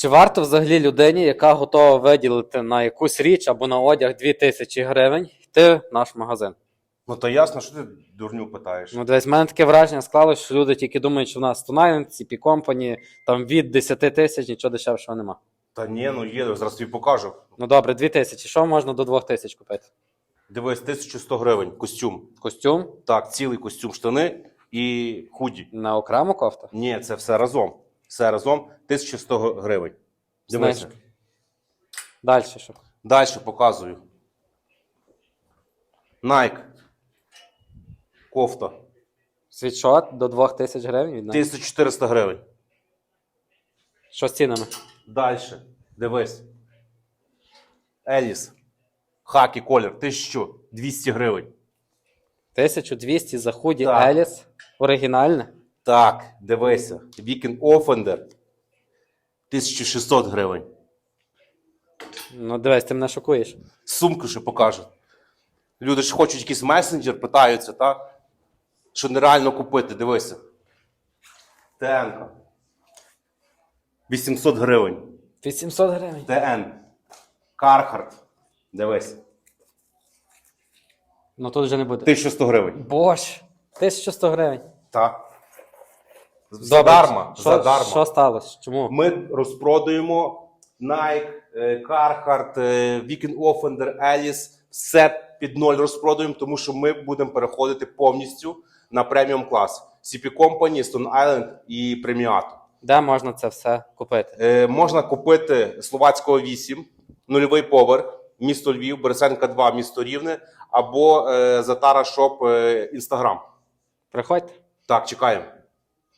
Чи варто взагалі людині, яка готова виділити на якусь річ або на одяг 2000 гривень, йти в наш магазин? Ну то ясно, що ти дурню питаєш. Ну, десь в мене таке враження склалося, що люди тільки думають, що в нас Island, CP Company, там від 10 тисяч нічого дешевшого нема. Та ні, ну є, зараз тобі покажу. Ну добре, 2000. Що можна до 2000 купити? Дивись, 1100 гривень, костюм. Костюм Так, цілий костюм штани і худі. на окрему кофту? Ні, це все разом. Все разом 1100 гривень. Дивися. Знижка. Далі що? Далі показую. Nike. Кофта. Світшот до 2000 гривень від нас. 1400 гривень. Що з цінами? Далі. Дивись. Еліс. Хакі колір. 1200 гривень. 1200 за худі Так. Еліс. Оригінальне. Так, дивися. Weekend Offender. 1600 гривень. Ну, дивись, ти мене шокуєш. Сумку ще покажу. Люди ж хочуть якийсь месенджер, питаються, так? Що нереально купити, дивися. ТН. 800 гривень. 800 гривень. ТН. Кархарт. Дивись. Ну тут вже не буде. 1100 гривень. Бош! 1100 гривень. Так. Задарма. Що, Задарма. що сталося? Чому? Ми розпродаємо Nike, е, Carhartt, е, Weekend Offender, Alice. Все під ноль розпродаємо, тому що ми будемо переходити повністю на преміум клас. CP Company, Stone Island і Premiato. Де можна це все купити? Е, можна купити Словацького 8, нульовий поверх, місто Львів, Борисенка 2, місто Рівне, або е, Затара Шоп Інстаграм. Приходьте. Так, чекаємо.